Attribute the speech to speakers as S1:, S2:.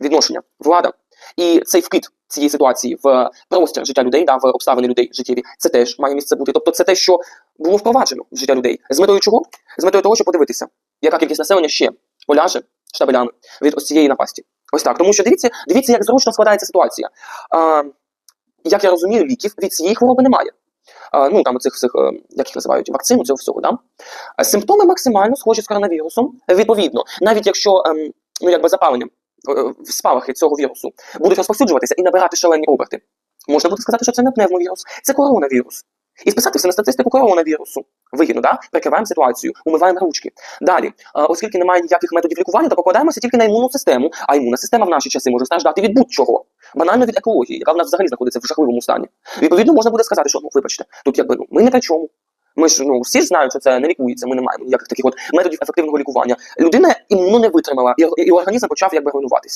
S1: відношення, влада і цей вкид цієї ситуації в простір життя людей, да, в обставини людей життєві, це теж має місце бути. Тобто, це те, що було впроваджено в життя людей. З метою чого? З метою того, щоб подивитися, яка кількість населення ще поляже штабелями від ось цієї напасті. Ось так. Тому що дивіться, дивіться, як зручно складається ситуація. А, як я розумію, ліків від цієї хвороби немає. А, ну там цих всіх, е, як їх називають, вакцин, цього всього, да? Симптоми максимально схожі з коронавірусом. Відповідно, навіть якщо ем, ну якби запалення спалахи цього вірусу будуть розповсюджуватися і набирати шалені оберти, можна буде сказати, що це не пневмовірус, це коронавірус. І списати все на статистику коронавірусу. Вигідно, да? Прикриваємо ситуацію, умиваємо ручки. Далі, е, оскільки немає ніяких методів лікування, то покладаємося тільки на імунну систему, а імунна система в наші часи може страждати від будь-чого. Банально від екології, яка в нас взагалі знаходиться в жахливому стані. Відповідно, можна буде сказати, що ну, вибачте, тут якби ну ми не при чому. Ми ж ну всі ж знають, що це не лікується. Ми не маємо ніяких таких от методів ефективного лікування. Людина імуну не витримала, і, і організм почав якби руйнуватися.